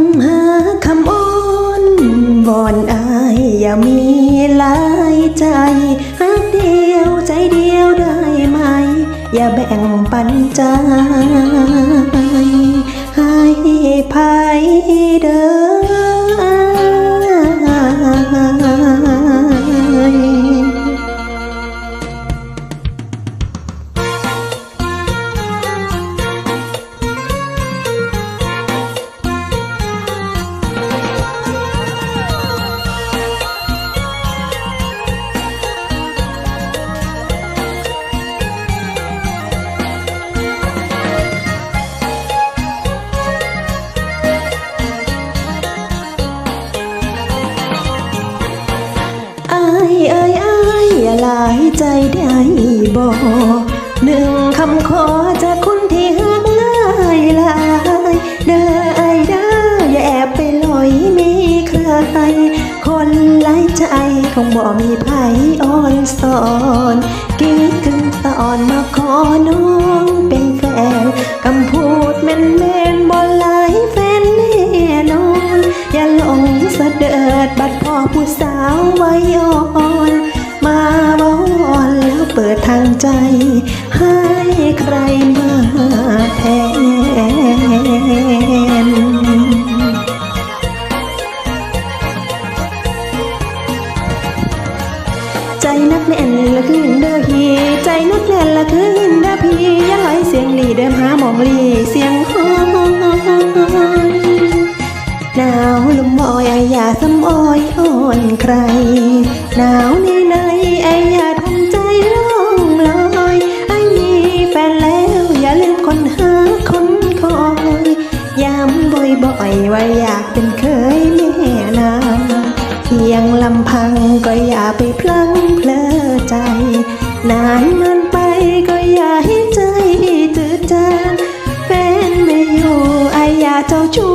ำหาคำอ้อนบอนอายอย่ามีหลายใจหักเดียวใจเดียวได้ไหม อย่าแบ่งปันใจ อายเอ้ยอายอย่าลายใจได้บ่หนึ่งคำขอจากคนที่หักลายลายเด้อไอ้เด้อย่าแอบไปลอยมีใครคนหลายใจคงบ่มีไผอ่อนสอนคิดถึงตอนมาขอน้อง ใจนักแน่นละคืนเด้อพี่ใจนักแน่นละคืนเด้อพี่อย่าไหลเสียงหลีเดินหาหมองหลีเสียงฮอนหนาวลมอ้อยไอย่าซ้ำอ้อยอ่อนใคร หนาวในในไออย่าทำใจร้องลอยไอมีแฟนแล้วอย่าลืมคนหาคนคอยย้ำบ่อยๆว่าอยา ยงลำพังก็อย่าไปพลั้งเพลอใจ นานนานไปก็อย่าให้ใจจืดจางแฟนไม่อยู่ไออย่าเจ้าชู้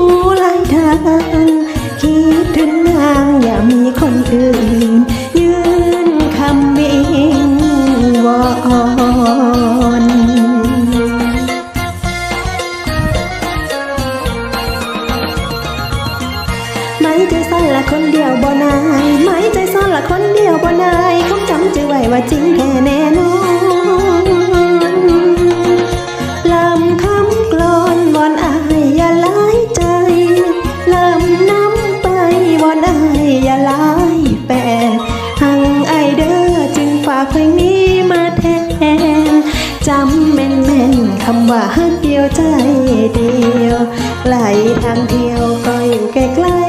ใจซ่อนละคนเดียวบ่นายไม่ใจซ่อนละคนเดียวบ่นายคงจำใจไว้ว่าจริงแค่แน่นอนลำคำกลอนวอนอายอย่าหลายใจลำน้ำไปวอนอายอย่าหลายแฟนหังไอเด้อจึงฝากเพลงนี้มาแทนจำแม่นแม่นคำว่าฮักเดียวใจเดียวไหลทางเที่ยวก็อยู่ใกล้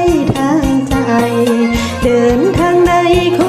เดินทางใดข